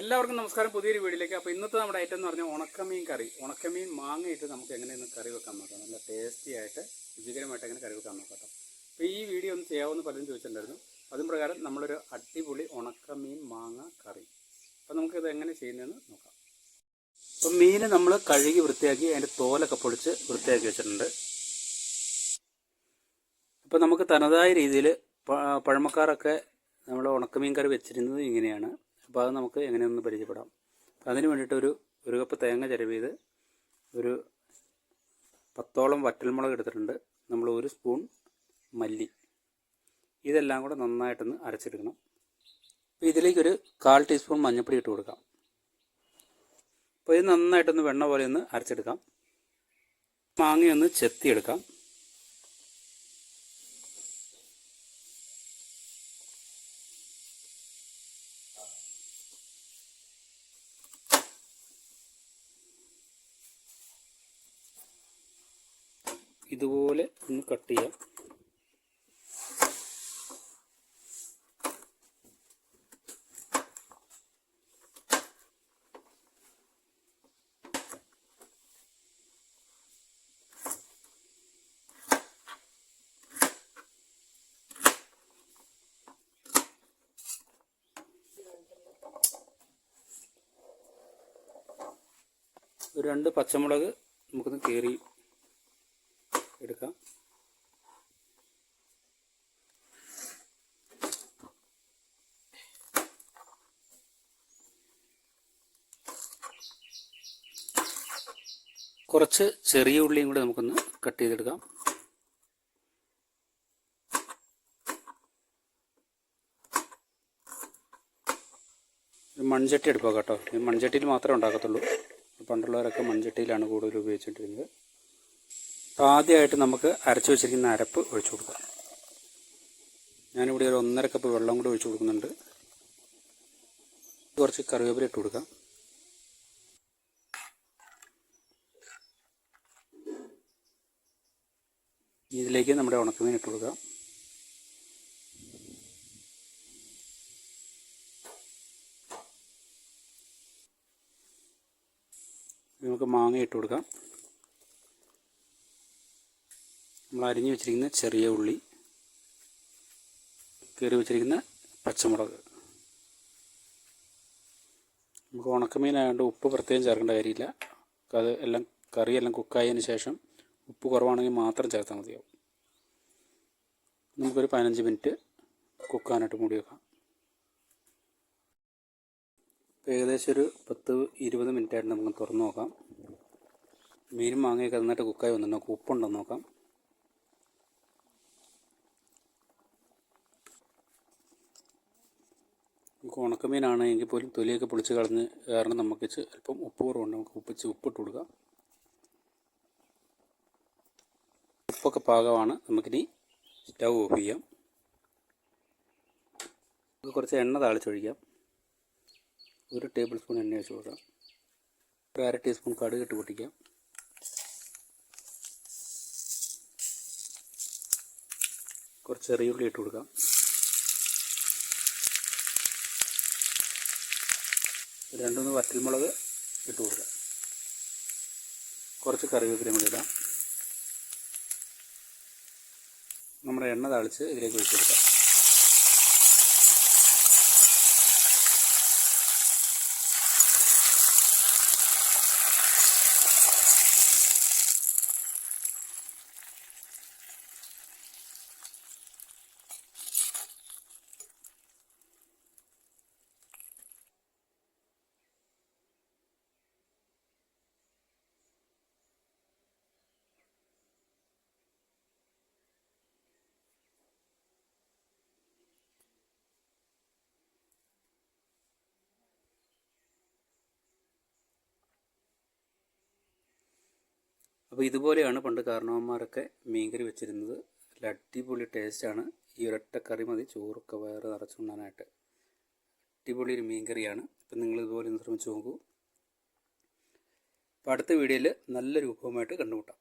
എല്ലാവർക്കും നമസ്കാരം. പുതിയൊരു വീഡിയോയിലേക്ക്. അപ്പോൾ ഇന്നത്തെ നമ്മുടെ ഐറ്റം എന്ന് പറഞ്ഞാൽ ഉണക്കമീൻ കറി. ഉണക്കമീൻ മാങ്ങയിട്ട് നമുക്ക് എങ്ങനെയൊന്ന് കറി വെക്കാൻ നോക്കാം. നല്ല ടേസ്റ്റി ആയിട്ട് രുചികരമായിട്ട് എങ്ങനെ കറി വെക്കാൻ നോക്കാം അപ്പോൾ ഈ വീഡിയോ ഒന്ന് ചെയ്യാമെന്ന് പലരും ചോദിച്ചിട്ടുണ്ടായിരുന്നു. അതും പ്രകാരം നമ്മളൊരു അടിപൊളി ഉണക്കമീൻ മാങ്ങ കറി. അപ്പോൾ നമുക്കിത് എങ്ങനെ ചെയ്യുന്നതെന്ന് നോക്കാം. അപ്പം മീൻ നമ്മൾ കഴുകി വൃത്തിയാക്കി അതിന്റെ തോലൊക്കെ പൊളിച്ച് വൃത്തിയാക്കി വെച്ചിട്ടുണ്ട്. അപ്പോൾ നമുക്ക് തനതായ രീതിയിൽ പഴമക്കാരൊക്കെ നമ്മൾ ഉണക്കമീൻ കറി വെച്ചിരുന്നത് ഇങ്ങനെയാണ്. അപ്പോൾ അത് നമുക്ക് എങ്ങനെയൊന്ന് പരിചയപ്പെടാം. അപ്പോൾ അതിന് വേണ്ടിയിട്ട് ഒരു ഒരു കപ്പ് തേങ്ങ ചിരവ് ചെയ്ത് ഒരു പത്തോളം വറ്റൽമുളക് എടുത്തിട്ടുണ്ട്. നമ്മൾ ഒരു സ്പൂൺ മല്ലി. ഇതെല്ലാം കൂടെ നന്നായിട്ടൊന്ന് അരച്ചെടുക്കണം. അപ്പോൾ ഇതിലേക്കൊരു കാൽ ടീസ്പൂൺ മഞ്ഞൾപ്പൊടി ഇട്ട് കൊടുക്കാം. അപ്പോൾ ഇത് നന്നായിട്ടൊന്ന് വെണ്ണ പോലെ ഒന്ന് അരച്ചെടുക്കാം. മാങ്ങയൊന്ന് ചെത്തിയെടുക്കാം. ഇതുപോലെ ഒന്ന് കട്ട് ചെയ്യാം. ഒരു രണ്ട് പച്ചമുളക് നമുക്കൊന്ന് കീറി എടുക്കാം. കുറച്ച് ചെറിയ ഉള്ളിയും കൂടെ നമുക്കൊന്ന് കട്ട് ചെയ്തെടുക്കാം. മൺചട്ടി എടുക്കുക കേട്ടോ. ഈ മൺചട്ടിയിൽ മാത്രമേ ഉണ്ടാക്കത്തുള്ളൂ പണ്ടുള്ളവരൊക്കെ മൺചട്ടിയിലാണ് കൂടുതൽ ഉപയോഗിച്ചിട്ടിരുന്നത് അപ്പോൾ ആദ്യമായിട്ട് നമുക്ക് അരച്ചു വെച്ചിരിക്കുന്ന അരപ്പ് ഒഴിച്ചു കൊടുക്കാം. ഞാനിവിടെ ഒരു ഒന്നര കപ്പ് വെള്ളം കൂടി ഒഴിച്ചു കൊടുക്കുന്നുണ്ട്. കുറച്ച് കറിവേപ്പില ഇട്ട് കൊടുക്കാം. ഇതിലേക്ക് നമ്മുടെ ഉണക്കമീൻ ഇട്ട് കൊടുക്കാം. നമുക്ക് മാങ്ങ ഇട്ട് കൊടുക്കാം. നമ്മൾ അരിഞ്ഞു വെച്ചിരിക്കുന്ന ചെറിയ ഉള്ളി കീറി വെച്ചിരിക്കുന്ന പച്ചമുളക്. നമുക്ക് ഉണക്കമീനായതുകൊണ്ട് ഉപ്പ് പ്രത്യേകം ചേർക്കേണ്ട കാര്യമില്ല. അത് എല്ലാം കറിയെല്ലാം കുക്കായതിന് ശേഷം ഉപ്പ് കുറവാണെങ്കിൽ മാത്രം ചേർത്താൽ മതിയാവും. നമുക്കൊരു പതിനഞ്ച് മിനിറ്റ് കുക്കാനായിട്ട് മൂടി വെക്കാം. ഏകദേശം ഒരു പത്ത് ഇരുപത് മിനിറ്റായിട്ട് നമുക്ക് തുറന്ന് നോക്കാം. മീനും മാങ്ങയൊക്കെ നന്നായിട്ട് കുക്കായി വന്നിട്ടുണ്ടോ. ഉപ്പുണ്ടോ നോക്കാം. നമുക്ക് ഉണക്കമീനാണ് എങ്കിൽ പോലും തൊലിയൊക്കെ പൊളിച്ച് കളഞ്ഞ് കാരണം നമുക്ക് അല്പം ഉപ്പ് കുറവുണ്ട്. നമുക്ക് ഉപ്പിച്ച് ഉപ്പിട്ട് കൊടുക്കാം. ഉപ്പൊക്കെ പാകമാണ്. നമുക്കിനി സ്റ്റൗ ഓഫ് ചെയ്യാം. നമുക്ക് കുറച്ച് എണ്ണ താളിച്ചൊഴിക്കാം. ഒരു ടേബിൾ സ്പൂൺ എണ്ണ വെച്ച് കൊടുക്കാം. ഒരു അര ടീസ്പൂൺ കടുക് ഇട്ട് പൊട്ടിക്കാം. കുറച്ച് ചെറിയ ഉള്ളി ഇട്ട് കൊടുക്കാം. രണ്ടുമൂന്ന് വറ്റൽമുളക് ഇട്ട് കൊടുക്കുക. കുറച്ച് കറിവേപ്പിലയും കൂടി ഇടാം. നമ്മുടെ എണ്ണ തളിച്ച് ഇതിലേക്ക് ഒഴിച്ചു കൊടുക്കാം. അപ്പോൾ ഇതുപോലെയാണ് പണ്ട് കാരണവന്മാരൊക്കെ മീൻകറി വെച്ചിരുന്നത്. നല്ല അടിപൊളി ടേസ്റ്റാണ് ഈ ഒരൊറ്റ കറി മതി. ചോറൊക്കെ വയറ് നിറച്ചുണ്ണാനായിട്ട് അടിപൊളി ഒരു മീൻകറിയാണ്. അപ്പം നിങ്ങൾ ഇതുപോലെ ഒന്ന് ശ്രമിച്ചു നോക്കൂ. അപ്പോൾ അടുത്ത വീഡിയോയിൽ നല്ലൊരു വിഭവമായിട്ട് കണ്ടുമുട്ടാം.